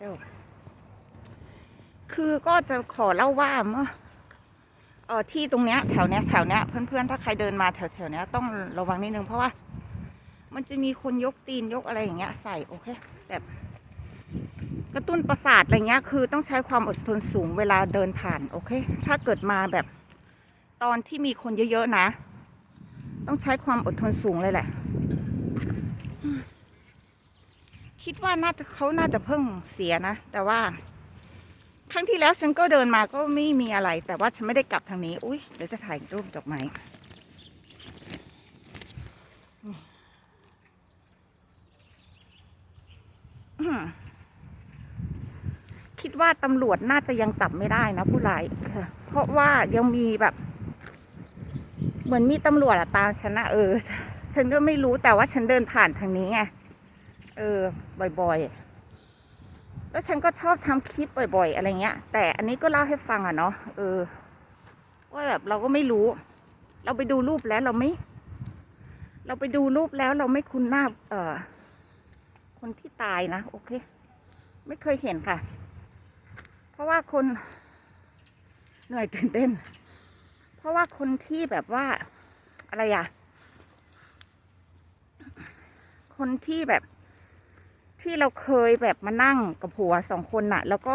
ซลคือก็จะขอเล่าว่าเมื่อเออที่ตรงเนี้ยแถวเนี้ยแถวเนี้ยเพื่อนๆถ้าใครเดินมาแถวแถวเนี้ยต้องระวังนิดนึงเพราะว่า มันจะมีคนยกตีนยกอะไรอย่างเงี้ยใส่โอเคแบบกระตุ้นประสาทอะไรเงี้ยคือต้องใช้ความอดทนสูงเวลาเดินผ่านโอเค ถ้าเกิดมาแบบตอนที่มีคนเยอะๆนะ ต้องใช้ความอดทนสูงเลยแหละ คิดว่าน่าจะเขาน่าจะเพิ่งเสียนะ แต่ว่า ครั้งที่แล้วฉันก็เดินมาก็ไม่มีอะไร แต่ว่าฉันไม่ได้กลับทางนี้ อุ้ยเดี๋ยวจะถ่ายรูปดอกไม้อืมคิดว่าตำรวจน่าจะยังจับไม่ได้นะผู้ร้ายค่ะเพราะว่ายังมีแบบ เหมือนมีตำรวจอะตามฉันนะเออ ฉันก็ไม่รู้แต่ว่าฉันเดินผ่านทางนี้ไง เออ บ่อยๆ แล้วฉันก็ชอบทำคลิปบ่อย ๆ อะไรเงี้ย แต่อันนี้ก็เล่าให้ฟังอะเนาะ เออ ว่าแบบเราก็ไม่รู้ เราไปดูรูปแล้วเราไม่ เราไปดูรูปแล้วเราไม่คุ้นหน้า เอ่อคนที่ตายนะ โอเค ไม่เคยเห็นค่ะ เพราะว่าคนเหนื่อยตื่นเต้น เพราะว่าคนที่แบบว่าอะไรอะคนที่แบบ ที่เราเคยแบบมานั่งกับผัวสองคนน่ะ แล้วก็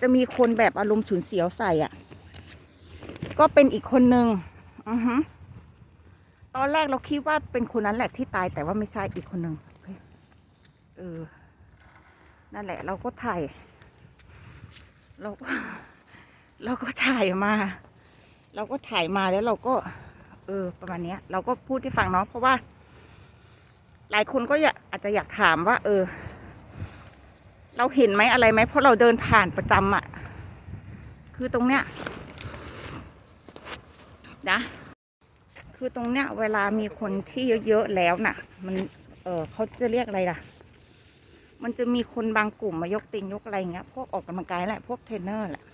จะมีคนแบบอารมณ์ฉุนเฉียวใส่อะ ก็เป็นอีกคนนึงอือฮึตอนแรกเราคิดว่าเป็นคนนั้นแหละที่ตายแต่ว่าไม่ใช่อีกคนนึงเคเออ นั่นแหละ เราก็ถ่าย เราก็เราก็ถ่ายมา เราก็ถ่ายมาแล้วเราก็ เออ ประมาณเนี้ย เราก็พูดให้ฟังเนาะเพราะว่า หลายคนก็อยาก อาจจะอยากถามว่า เออ เราเห็นไหมอะไรไหมเพราะเราเดินผ่านประจำอะ่ะ คือตรงเนี้ยนะคือตรงเนี้ย เวลามีคนที่เยอะๆแล้วน่ะ มัน เออเขาจะเรียกอะไรล่ะ มันจะมีคนบางกลุ่มมายกติงยกอะไรเงี้ยพวกออกกำลังกายแหละพวกเทรนเนอร์แหละ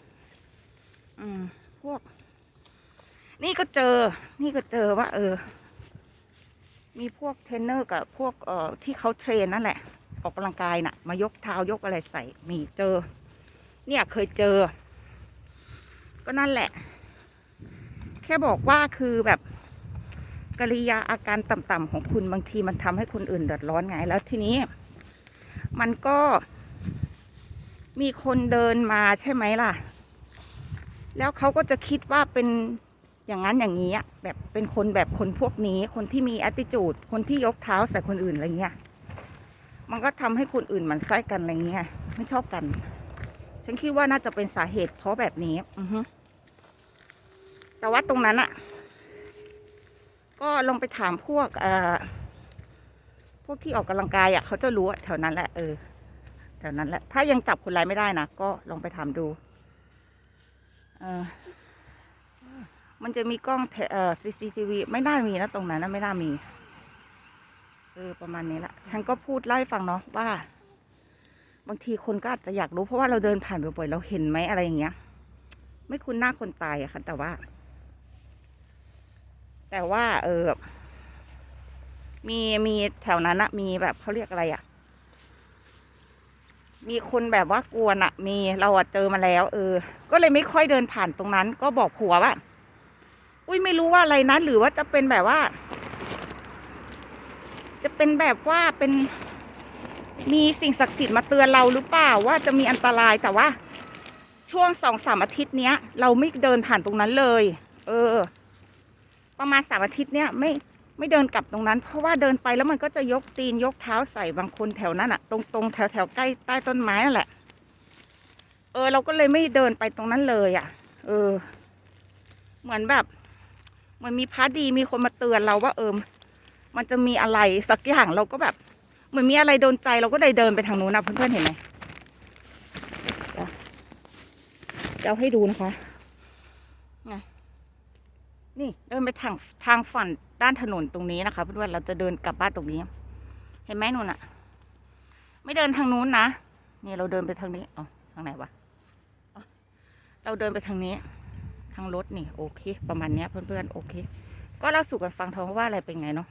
อืมพวก นี่ก็เจอ นี่ก็เจอว่า เออ มีพวกเทรนเนอร์กับพวกเอ่อที่เขาเทรนนั่นแหละ ออกกำลังกายน่ะ มายกเท้ายกอะไรใส่ มีเจอ เนี่ยเคยเจอ ก็นั่นแหละ แค่บอกว่าคือแบบกริยาอาการต่ำๆของคุณบางทีมันทำให้คนอื่นเดือดร้อนไง แล้วทีนี้ มันก็มีคนเดินมาใช่ไหมล่ะ แล้วเขาก็จะคิดว่าเป็น อย่างนั้นอย่างนี้แบบเป็นคนแบบคนพวกนี้คนที่มี attitude คนที่ยกเท้าใส่คนอื่นอะไรเงี้ยมันก็ทำให้คนอื่นหมันไส้กันอะไรเงี้ยไม่ชอบกัน ฉันคิดว่าน่าจะเป็นสาเหตุเพราะแบบนี้ อือฮึแต่ว่าตรงนั้นอะก็ลองไปถามพวกเอ่อพวกที่ออกกำลังกายอะเขาจะรู้แถวนั้นแหละเออแถวนั้นแหละ ถ้ายังจับคนร้ายไม่ได้นะก็ลองไปถามดู เออ มันจะมีกล้องเอ่อ CCTV ไม่น่ามีนะตรงนั้นนะไม่น่ามีเออประมาณนี้ละฉันก็พูดไล่ฟังเนาะว่า บางทีคนก็อาจจะอยากรู้เพราะว่าเราเดินผ่านบ่อยๆเราเห็นไหมอะไรอย่างเงี้ย ไม่คุ้นหน้าคนตายอะค่ะ แต่ว่า แต่ว่า เออมีมีแถวนั้นอะมีแบบเขาเรียกอะไรอะมีคนแบบว่ากวนอะมีเราอะเจอมาแล้ว เออ ก็เลยไม่ค่อยเดินผ่านตรงนั้น ก็บอกผัวว่า อุ้ยไม่รู้ว่าอะไรนะ หรือว่าจะเป็นแบบว่า จะเป็นแบบว่าเป็นมีสิ่งศักดิ์สิทธิ์มาเตือนเราหรือเปล่าว่าจะมีอันตรายแต่ว่า ช่วงสองสามอาทิตย์เนี้ย เราไม่เดินผ่านตรงนั้นเลย เออ ประมาณสามอาทิตย์เนี้ยไม่ไม่เดินกลับตรงนั้น เพราะว่าเดินไปแล้วมันก็จะยกตีนยกเท้าใส่บางคนแถวนั้นอะตรงตรงแถวแถวใกล้ใต้ต้นไม้นั่นแหละ เออ เราก็เลยไม่เดินไปตรงนั้นเลยอะเออ เหมือนแบบ มันมีพระดีมีคนมาเตือนเราว่าเออมันจะมีอะไรสักอย่างเราก็แบบเหมือนมีอะไรโดนใจเราก็เลยเดินไปทางนู้นนะเพื่อนๆเห็นไหมจะเอาให้ดูนะคะไงนี่เดินไปทางทางฝั่งด้านถนนตรงนี้นะคะ เพื่อนๆเราจะเดินกลับบ้านตรงนี้ เห็นไหมนู่นอะไม่เดินทางนู้นนะนี่เราเดินไปทางนี้อ๋อทางไหนวะเราเดินไปทางนี้ ทั้งรถนี่โอเค ประมาณเนี้ยเพื่อนๆโอเค ก็เล่าสู่กันฟังท้องว่าอะไรเป็นไงเนาะ